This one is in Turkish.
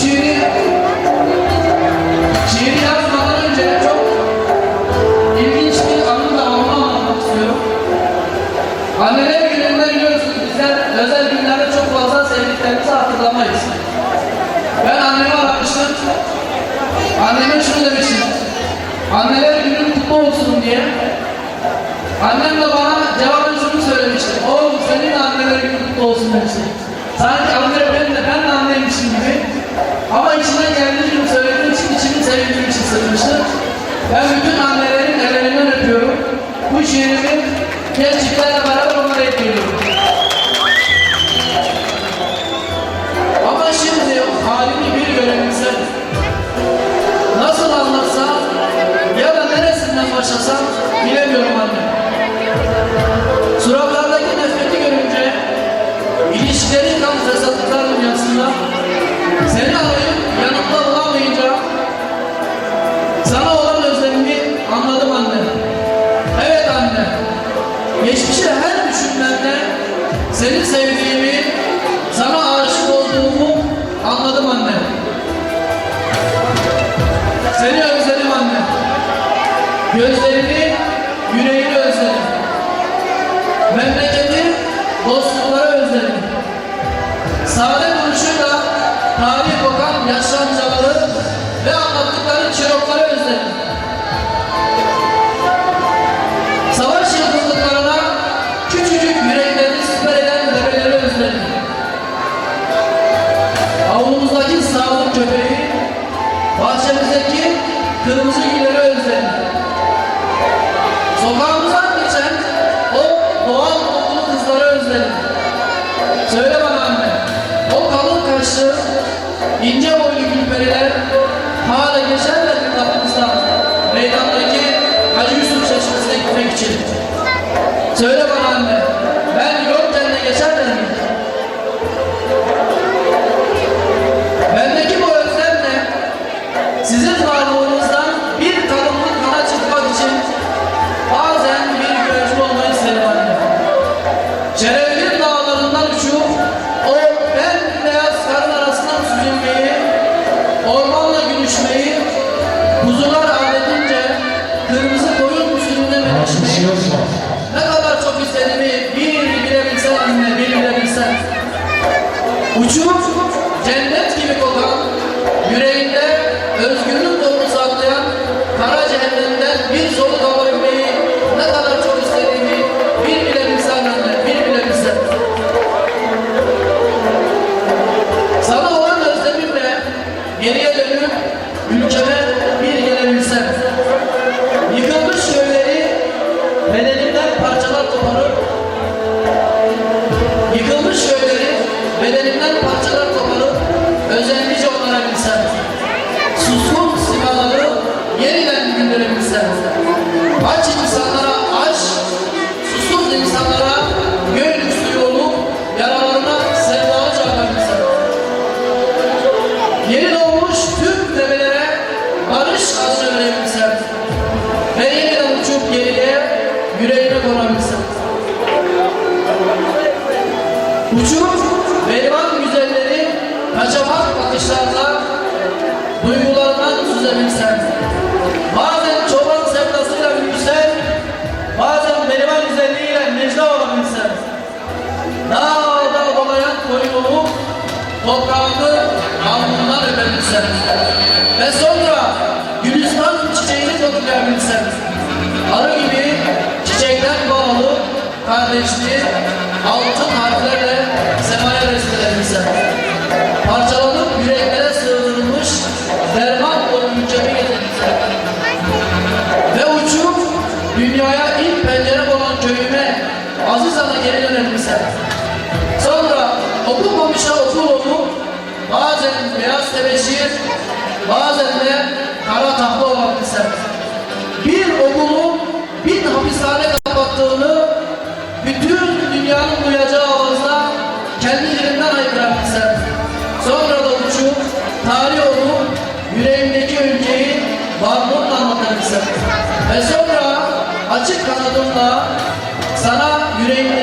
şiiri, şiiri yazmadan önce çok ilginç bir anı da. Anneler gününde biliyorsunuz bizler özel günlerde çok fazla sevdiklerimizi hatırlamayız. Ben annemi aramıştım. Anneme şunu demiştim. Anneler günün kutlu olsun diye. Annem de bana cevaben şunu söylemişti. Oğlum senin anneler günün kutlu olsun demişti. Sanki anne Ama içinde geçmişe her düşünmemde seni sevdiğimi, sana aşık olduğumu anladım anne. Seni özledim anne. Gözlerini, yüreğini özledim. Memleketi, dostlukları özledim. Sade duruşuyla tarih kokan yaşlı amcaları ve anlattıkları çirokları özledim. Bahçemizdeki kırmızı gülleri özledim. Sokağımızdan geçen o doğal kokulu kızları özledim. Söyle bana anne, o kalın kaşlı, ince boylu gülperiler hala geçerler kapımızdan meydandaki Hacı Yusuf çeşmesine gitmek için? Gülüşmeyi, kuzular ağladınca kırmızı koyun usulüne menişmeyi ne kadar çok istediğimi bir bilebilsen anne, bir bilebilsen. Uçup cennet gibi kokan, yüreğinde özgürlük güldürebilsem. Aç insanlara aş, susuz insanlara göğün suyu olup yaralarına sevdalı çarpabilsem. Yeni doğmuş tüm bebelere toprağını alnından öpebilsem. Ve sonra Gülistan çiçeğini koklayabilsem. Arı gibi çiçekten bağlı kardeşliği altın harflerle semaya resmedebilsem. Parçalanıp yüreklere sığdırılmış derman dolu ülkemi getirebilsem. Ve uçup dünyaya ilk pencere olan köyüme aziz ana geri dönebilsem. Sonra bazen beyaz tebeşir, bazen de kara tahta olabilsem. Bir okulun bin hapishane kapattığını bütün dünyanın duyacağı avazla kendi dilimden haykırabilsem. Sonra da uçup tarih olup yüreğimdeki ülkeyi varlığımla anlatabilsem. Ve sonra açık kanadımla sana yüreğimdeki